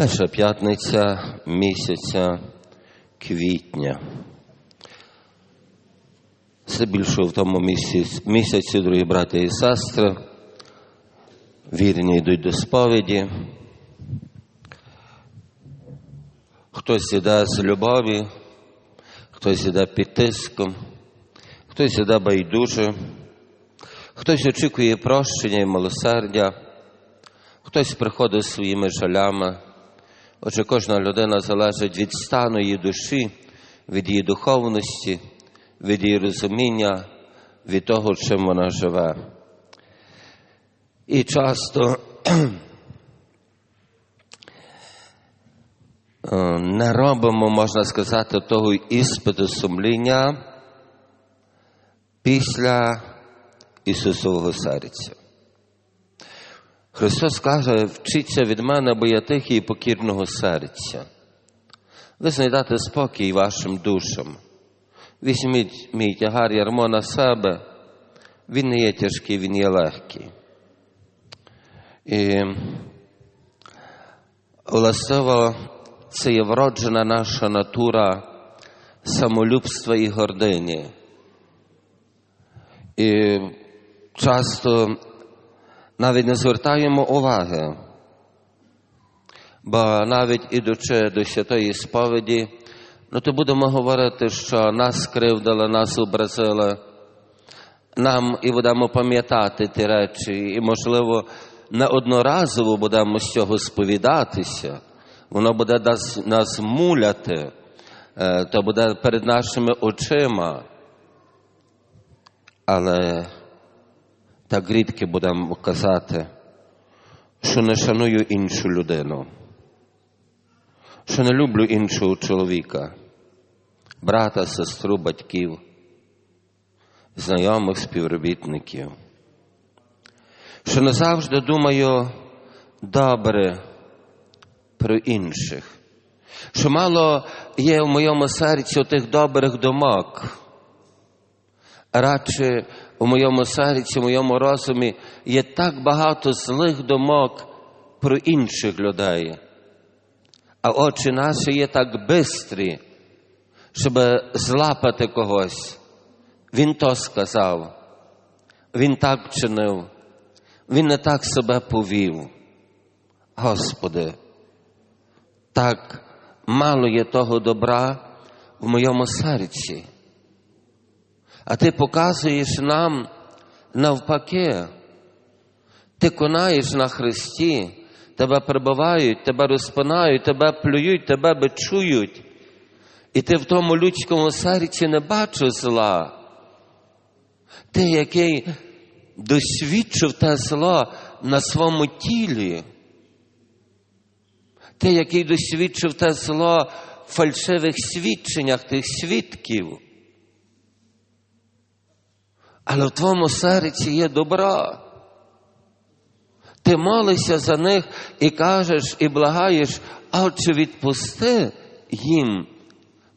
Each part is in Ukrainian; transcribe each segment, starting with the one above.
Перша п'ятниця місяця квітня. Все більше в тому місяці, місяці, дорогі браття і сестри, вірні йдуть до сповіді. Хтось іде з любові, хтось іде під тиском, хтось іде байдуже, хтось очікує прощення і милосердя, хтось приходить своїми жалями. Отже, кожна людина залежить від стану її душі, від її духовності, від її розуміння, від того, чим вона живе. І часто не робимо, можна сказати, того іспиту сумління після Ісусового серця. Христос каже, вчіться від мене, бо я тихий і покірного серця. Ви знайдете спокій вашим душам. Візьміть мій тягар ярмо на себе, він не є тяжкий, він є легкий. І властиво це є вроджена наша натура самолюбства і гордині. І часто навіть не звертаємо уваги, бо навіть ідучи до святої сповіді, ну то будемо говорити, що нас скривдили, нас образили, нам і будемо пам'ятати ті речі, і, можливо, неодноразово будемо з цього сповідатися, воно буде нас, нас муляти, то буде перед нашими очима. Але так рідко будемо казати, що не шаную іншу людину, що не люблю іншого чоловіка, брата, сестру, батьків, знайомих співробітників, що не завжди думаю добре про інших, що мало є в моєму серці тих добрих думок. Радше у моєму серці, у моєму розумі є так багато злих думок про інших людей, а очі наші є так бистрі, щоб злапати когось. Він то сказав, він так вчинив, він не так себе повів. Господи, так мало є того добра в моєму серці. А ти показуєш нам навпаки, ти конаєш на Христі, тебе прибивають, тебе розпинають, тебе плюють, тебе бичують, і ти в тому людському серці не бачиш зла. Ти, який досвідчив те зло на своєму тілі, ти, який досвідчив те зло в фальшивих свідченнях тих свідків. Але в твоєму серці є добро. Ти молишся за них і кажеш, і благаєш, Отче, відпусти їм,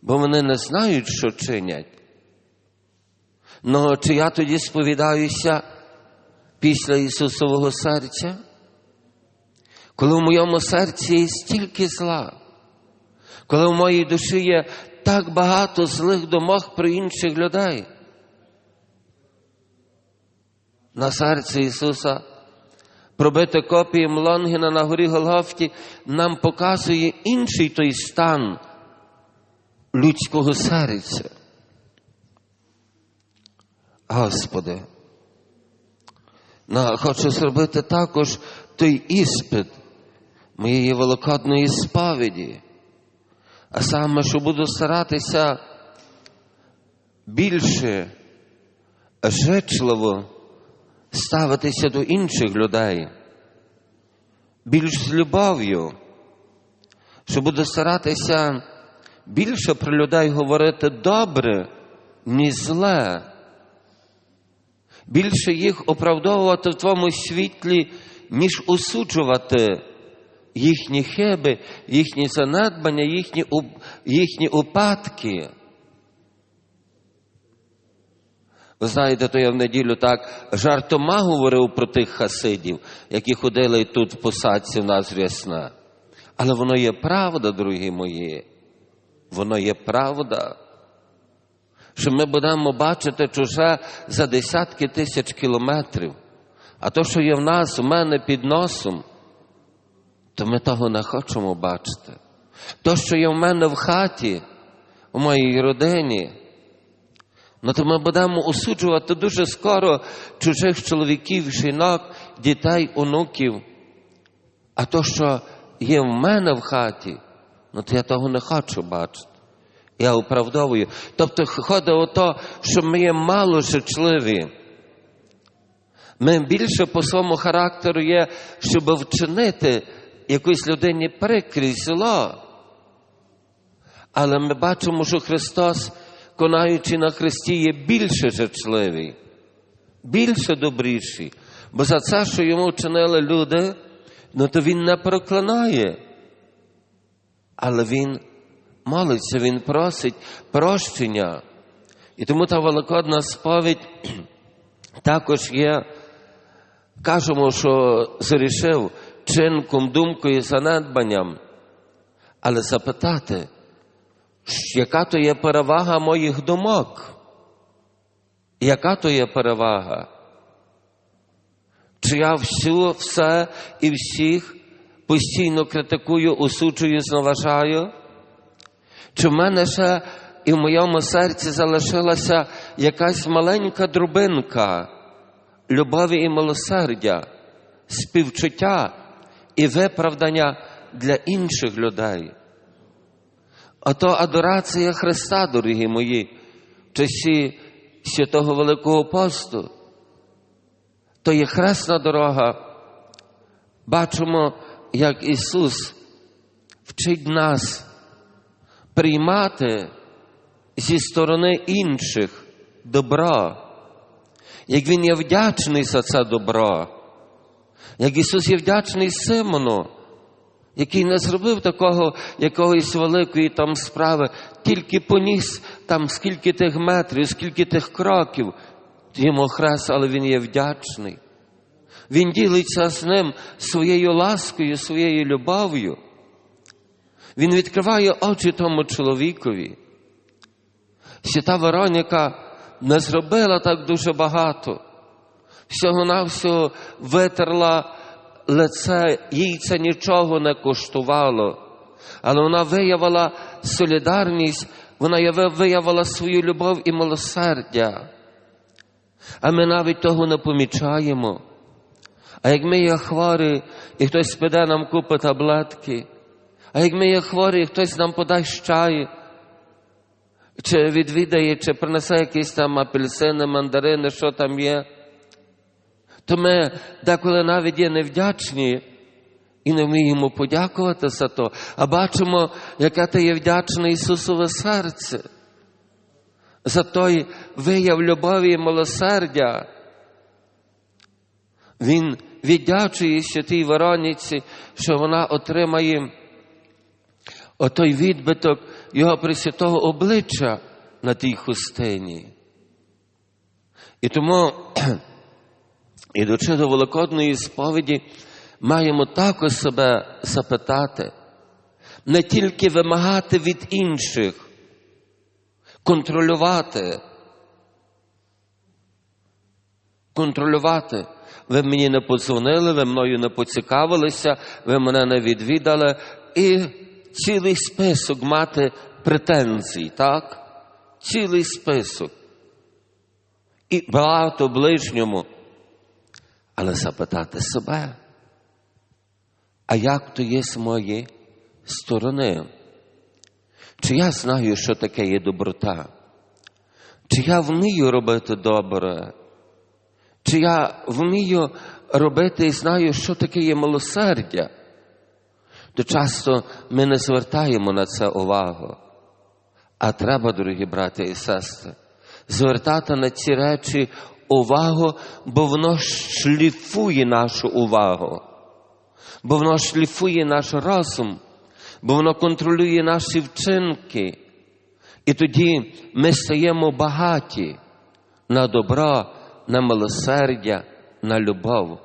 бо вони не знають, що чинять. Ну, чи я тоді сповідаюся після Ісусового серця? Коли в моєму серці є стільки зла, коли в моїй душі є так багато злих думок про інших людей на серці Ісуса, пробити копієм Лонгіна на горі Голгофті, нам показує інший той стан людського серця. Господи, хочу зробити також той іспит моєї великодної сповіді, а саме, що буду старатися більше жичливо ставитися до інших людей, більш з любов'ю, що буду старатися більше про людей говорити добре, ніж зле, більше їх оправдовувати в твоєму світлі, ніж осуджувати їхні хиби, їхні занедбання, їхні, їхні упадки. Ви знаєте, то я в неділю так жартома говорив про тих хасидів, які ходили тут в посадці в нас рясна. Але воно є правда, дорогі мої. Воно є правда. Що ми будемо бачити чуже за десятки тисяч кілометрів. А то, що є в нас, у мене під носом, то ми того не хочемо бачити. То, що є в мене в хаті, у моїй родині, ну то ми будемо осуджувати дуже скоро чужих чоловіків, жінок, дітей, онуків. А то, що є в мене в хаті, ну то я того не хочу бачити. Я оправдовую. Тобто ходить о то, що ми є мало жичливі. Ми більше по своєму характеру є, щоб вчинити якоїсь людині прикрість зло. Але ми бачимо, що Христос, конаючи на Христі, є більше жичливий, більше добріший. Бо за це, що йому вчинили люди, ну то він не проклинає. Але він молиться, він просить прощення. І тому та великодна сповідь також є, кажемо, що зрішив чинком, думкою, занедбанням, але запитати, яка то є перевага моїх думок? Яка то є перевага? Чи я всю, все і всіх постійно критикую, осуджую, зневажаю? Чи в мене ще і в моєму серці залишилася якась маленька дробинка любові і милосердя, співчуття і виправдання для інших людей? Ото адорація Христа, дорогі мої, в часі святого Великого посту, то є хресна дорога. Бачимо, як Ісус вчить нас приймати зі сторони інших добро, як Він є вдячний за це добро, як Ісус є вдячний Симону, який не зробив такого якоїсь великої там справи, тільки поніс там скільки тих метрів, скільки тих кроків, йому хрест, але він є вдячний. Він ділиться з ним своєю ласкою, своєю любов'ю. Він відкриває очі тому чоловікові. Свята Вероніка не зробила так дуже багато. Всього-навсього витерла лице, їй це нічого не коштувало. Але вона виявила солідарність, вона виявила свою любов і милосердя. А ми навіть того не помічаємо. А як ми є хворі, і хтось піде нам купить таблетки, а як ми є хворі, і хтось нам подасть чай, чи відвідає, чи принесе якісь там апельсини, мандарини, що там є, то ми деколи навіть є невдячні і не вміємо подякувати за то, а бачимо, яке ти є вдячне Ісусове серце, за той вияв любові і милосердя. Він віддячує святій Вероніці, що вона отримає отой відбиток його пресвятого обличчя на тій хустині. І тому, ідучи до Великодної сповіді, маємо також себе запитати, не тільки вимагати від інших, контролювати, контролювати. Ви мені не подзвонили, ви мною не поцікавилися, ви мене не відвідали. І цілий список мати претензій, так? Цілий список. І багато ближньому. Але запитати себе, а як то є з моєї сторони? Чи я знаю, що таке є доброта? Чи я вмію робити добре? Чи я вмію робити і знаю, що таке є милосердя? То часто ми не звертаємо на це увагу. А треба, дорогі брати і сестри, звертати на ці речі увагу, бо воно шліфує нашу увагу, бо воно шліфує наш розум, бо воно контролює наші вчинки. І тоді ми стаємо багаті на добро, на милосердя, на любов.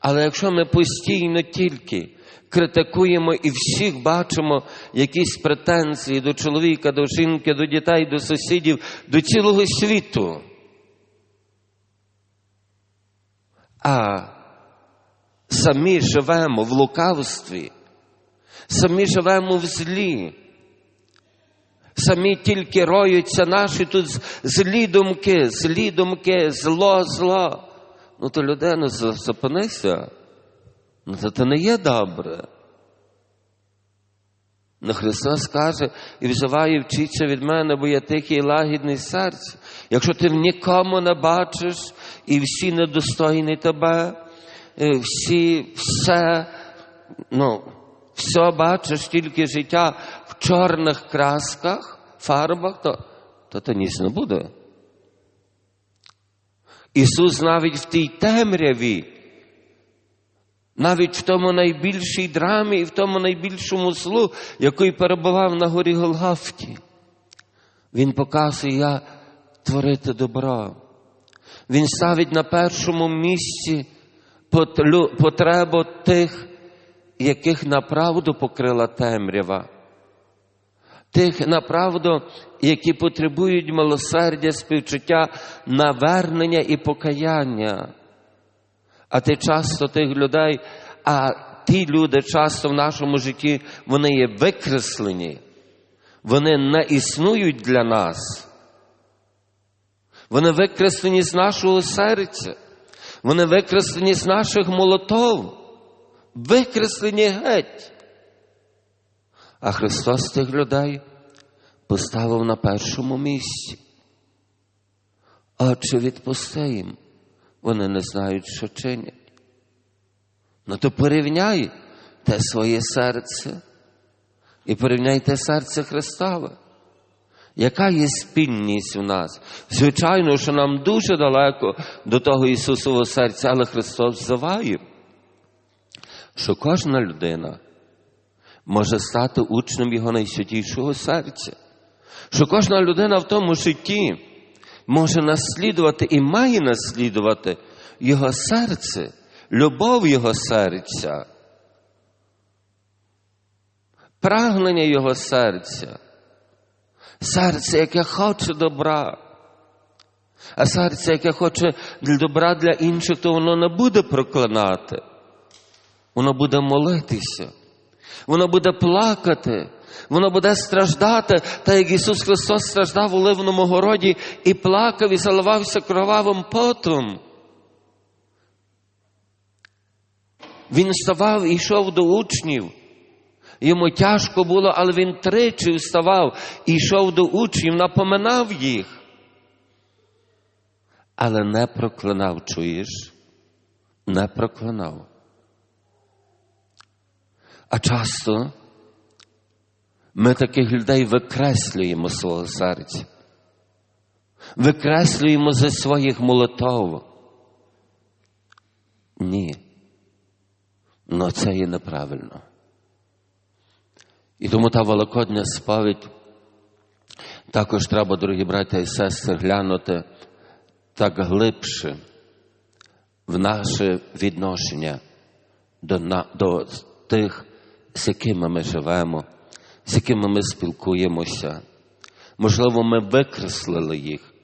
Але якщо ми постійно тільки критикуємо і всіх бачимо якісь претензії до чоловіка, до жінки, до дітей, до сусідів, до цілого світу. А самі живемо в лукавстві, самі живемо в злі. Самі тільки роються наші тут злі думки, злі думки, зло, зло. Ну то людина зупинися. Ну то це не є добре. Ну Христос каже і взиває вчиться від мене, бо я тихий і лагідний серце. Якщо ти нікому не бачиш, і всі недостойні тебе, всі все, ну, все бачиш, тільки життя в чорних красках, фарбах, то, то, то ніч не буде. Ісус навіть в тій темряві, навіть в тому найбільшій драмі і в тому найбільшому злу, який перебував на горі Голгафті, Він показує, я творити добро. Він ставить на першому місці потребу тих, яких направду покрила темрява, тих направду, які потребують милосердя, співчуття, навернення і покаяння. А ти часто тих людей, а ті люди часто в нашому житті, вони є викреслені, вони не існують для нас. Вони викреслені з нашого серця, вони викреслені з наших молотов, викреслені геть. А Христос тих людей поставив на першому місці. Отче відпусти їм, вони не знають, що чинять. Ну то порівняй те своє серце і порівняй те серце Христове. Яка є спільність в нас? Звичайно, що нам дуже далеко до того Ісусового серця, але Христос взиває, що кожна людина може стати учнем Його найсвятішого серця, що кожна людина в тому житті може наслідувати і має наслідувати Його серце, любов Його серця, прагнення Його серця. Серце, яке хоче добра. А серце, яке хоче добра для інших, то воно не буде проклинати. Воно буде молитися. Воно буде плакати. Воно буде страждати, так як Ісус Христос страждав у Ливному городі і плакав і заливався кровавим потом. Він вставав і йшов до учнів. Йому тяжко було, але він тричі вставав і йшов до учнів, напоминав їх. Але не проклинав, чуєш? Не проклинав. А часто ми таких людей викреслюємо свого серця, викреслюємо зі своїх молотов. Ні. Но це є неправильно. І тому та великодня сповідь також треба, дорогі браття і сестри, глянути так глибше в наше відношення до, до тих, з якими ми живемо, з якими ми спілкуємося. Можливо, ми викреслили їх,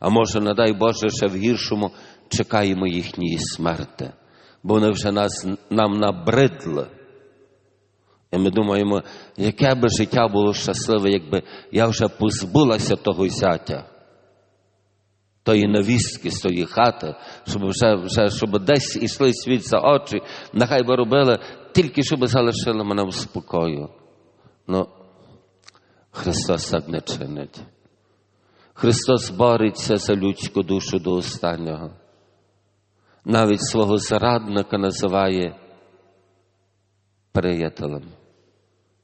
а може, не дай Боже, ще в гіршому чекаємо їхньої смерти, бо вони вже нас, нам набридли. І ми думаємо, яке би життя було щасливе, якби я вже позбулася того зятя, тої невістки з тої хати, щоб вже, вже щоб десь ішли світ за очі, нехай би робили, тільки щоб залишили мене в спокою. Ну, Христос так не чинить. Христос бореться за людську душу до останнього. Навіть свого зрадника називає приятелем,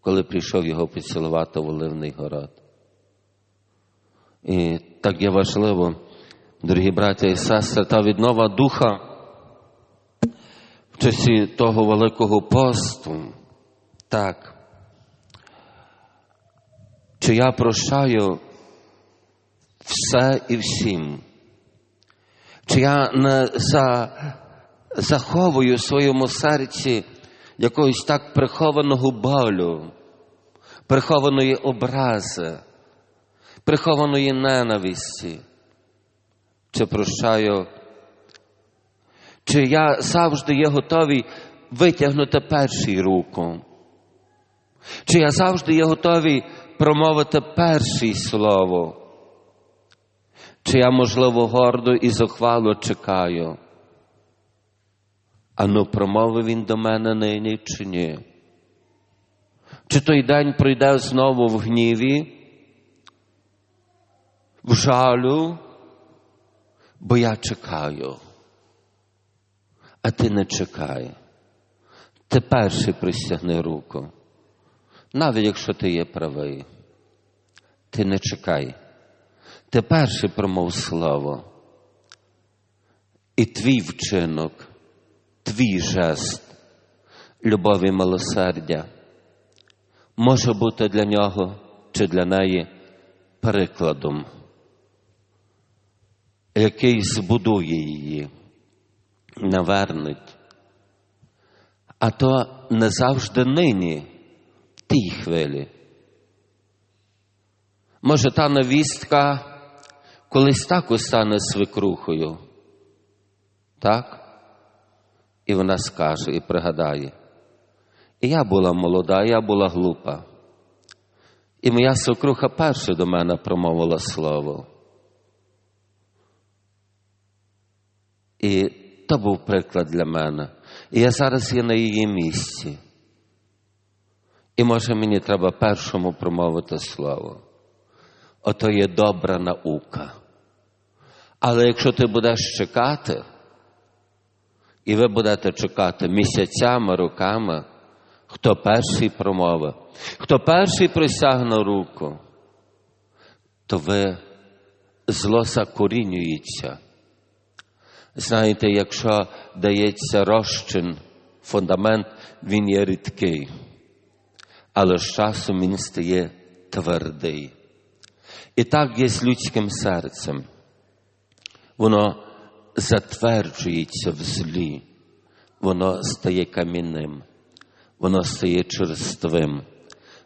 коли прийшов його поцілувати в Оливний город. І так є важливо, дорогі браття і сестри, та віднова духа в часі того Великого посту. Так. Чи я прощаю все і всім? Чи я не за, заховую в своєму серці якогось так прихованого болю, прихованої образи, прихованої ненависті. Чи прощаю, чи я завжди є готовий витягнути перший руку, чи я завжди є готовий промовити перший слово, чи я, можливо, гордо і зухвало чекаю. Ану, промовив він до мене нині чи ні? Чи той день пройде знову в гніві, в жалю, бо я чекаю, а ти не чекай. Ти перший простягни руку, навіть якщо ти є правий, ти не чекай. Ти перший промов слово. І твій вчинок, твій жест, любові милосердя може бути для нього чи для неї прикладом, який збудує її, навернуть. А то не завжди нині тій хвилі. Може, та навістка колись так стане свекрухою, так? І вона скаже і пригадає. І я була молода, я була глупа. І моя свекруха перша до мене промовила слово. І то був приклад для мене. І я зараз є на її місці. І може мені треба першому промовити слово. Ото є добра наука. Але якщо ти будеш чекати, і ви будете чекати місяцями, роками, хто перший промовив, хто перший присягне руку, то ви зло закорінюється. Знаєте, якщо дається розчин, фундамент, він є рідкий, але з часом він стає твердий. І так є з людським серцем. Воно затверджується в злі, воно стає камінним, воно стає черствим,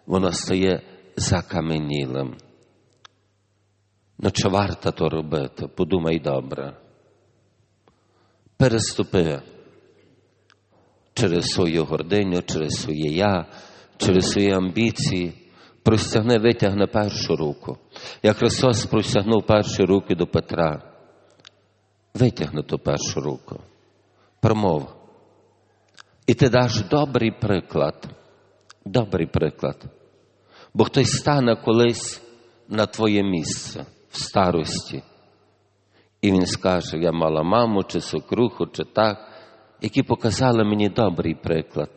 воно стає закаменілим. Ну, чи варто то робити? Подумай добре. Переступи через свою гординю, через своє я, через свої амбіції. Простягни, витягни першу руку. Як Христос простягнув перші руки до Петра. Витягни ту першу руку. Промов. І ти даш добрий приклад. Добрий приклад. Бо хтось стане колись на твоє місце в старості. І він скаже: я мала маму, чи сокруху, чи так, які показали мені добрий приклад.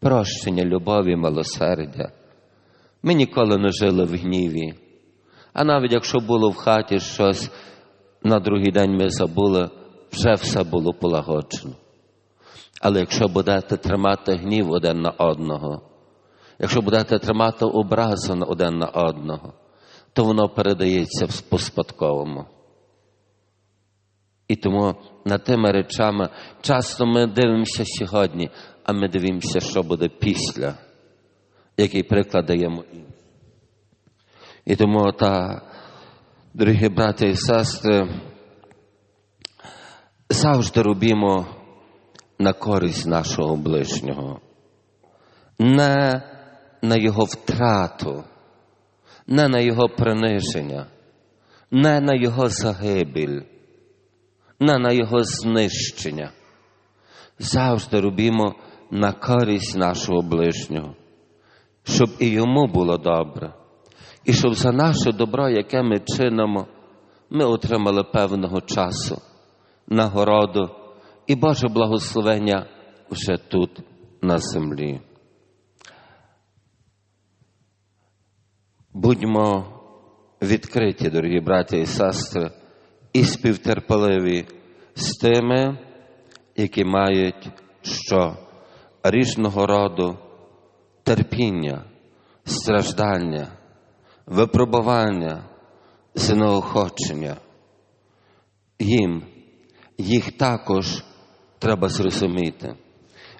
Прощення, любові, милосердя. Ми ніколи не жили в гніві. А навіть якщо було в хаті щось, на другий день ми забули, вже все було полагоджено. Але якщо будете тримати гнів один на одного, якщо будете тримати образу один на одного, то воно передається по спадковому. І тому над тими речами часто ми дивимося сьогодні, а ми дивимося, що буде після, який приклад даємо. І тому, та, дорогі брати і сестри, завжди робімо на користь нашого ближнього, не на його втрату, не на його приниження, не на його загибель, не на його знищення. Завжди робімо на користь нашого ближнього, щоб і йому було добре. І щоб за наше добро, яке ми чинимо, ми отримали певного часу, нагороду і Боже благословення вже тут, на землі. Будьмо відкриті, дорогі браті і сестри, і співтерпеливі з тими, які мають що різного роду терпіння, страждання випробування, синоохочення. Їм їх також треба зрозуміти.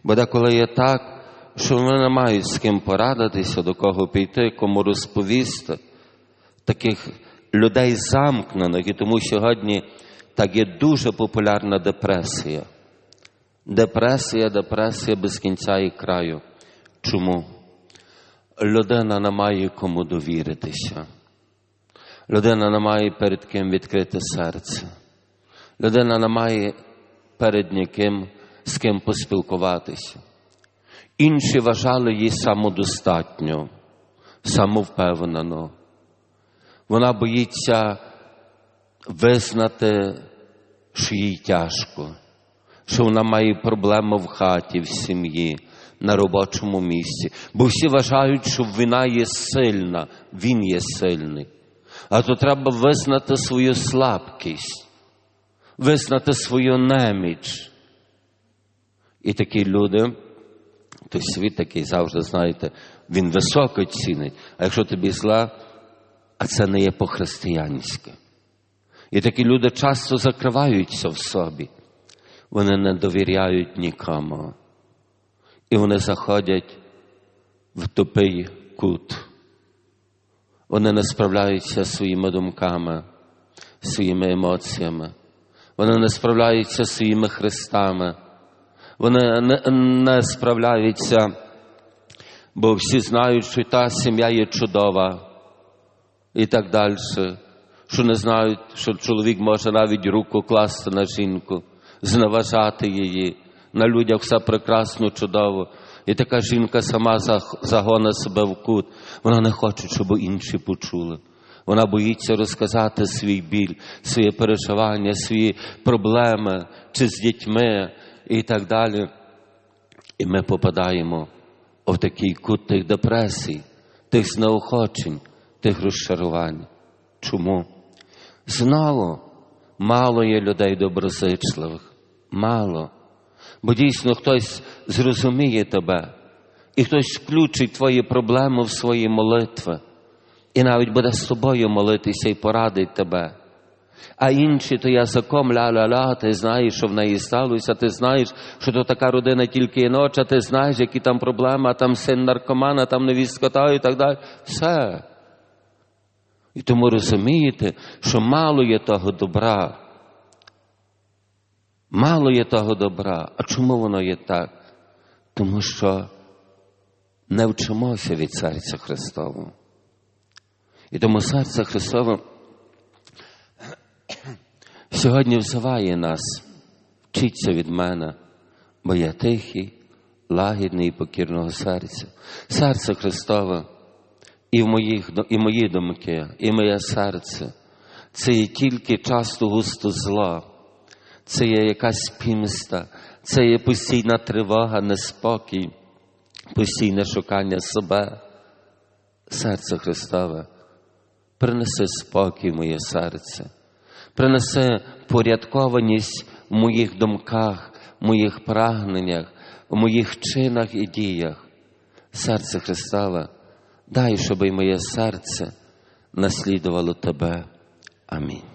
Бо деколи є так, що вони не мають з ким порадитися, до кого піти, кому розповісти. Таких людей замкнених, і тому сьогодні так є дуже популярна депресія. Депресія, депресія без кінця і краю. Чому? Людина не має кому довіритися. Людина не має перед ким відкрити серце. Людина не має перед ніким з ким поспілкуватися. Інші вважали її самодостатньо, самовпевнено. Вона боїться визнати, що їй тяжко, що вона має проблеми в хаті, в сім'ї, на робочому місці. Бо всі вважають, що вона є сильна, він є сильний. А то треба визнати свою слабкість, визнати свою неміч. І такі люди, той світ такий завжди, знаєте, він високо цінить, а якщо тобі зла, а це не є по-християнськи. І такі люди часто закриваються в собі, вони не довіряють нікому. І вони заходять в тупий кут. Вони не справляються своїми думками, своїми емоціями. Вони не справляються своїми хрестами. Вони не, не справляються, бо всі знають, що та сім'я є чудова і так далі. Що не знають, що чоловік може навіть руку класти на жінку, зневажати її, на людях все прекрасно, чудово. І така жінка сама загоне себе в кут. Вона не хоче, щоб інші почули. Вона боїться розказати свій біль, свої переживання, свої проблеми, чи з дітьми і так далі. І ми попадаємо в такий кут тих депресій, тих знеохочень, тих розчарувань. Чому? Знову мало є людей доброзичливих, мало. Бо дійсно хтось зрозуміє тебе, і хтось включить твої проблеми в свої молитви, і навіть буде з тобою молитися і порадить тебе. А інші то язиком ля-ля-ля, ти знаєш, що в неї сталося, ти знаєш, що то така родина тільки і ноча, ти знаєш, які там проблеми, а там син наркомана, там невісткота і так далі. Все. І тому розумієте, що мало є того добра. Мало є того добра. А чому воно є так? Тому що не вчимося від серця Христового. І тому серце Христове сьогодні взиває нас, вчиться від мене, бо я тихий, лагідний і покірного серця. Серце Христове і в моїх, і мої думки, і моє серце. Це є тільки часто густо зла, це є якась пімста, це є постійна тривога, неспокій, постійне шукання себе. Серце Христове, принеси спокій в моє серце, принеси порядкованість в моїх думках, в моїх прагненнях, в моїх чинах і діях. Серце Христове, дай, щоб і моє серце наслідувало Тебе. Амінь.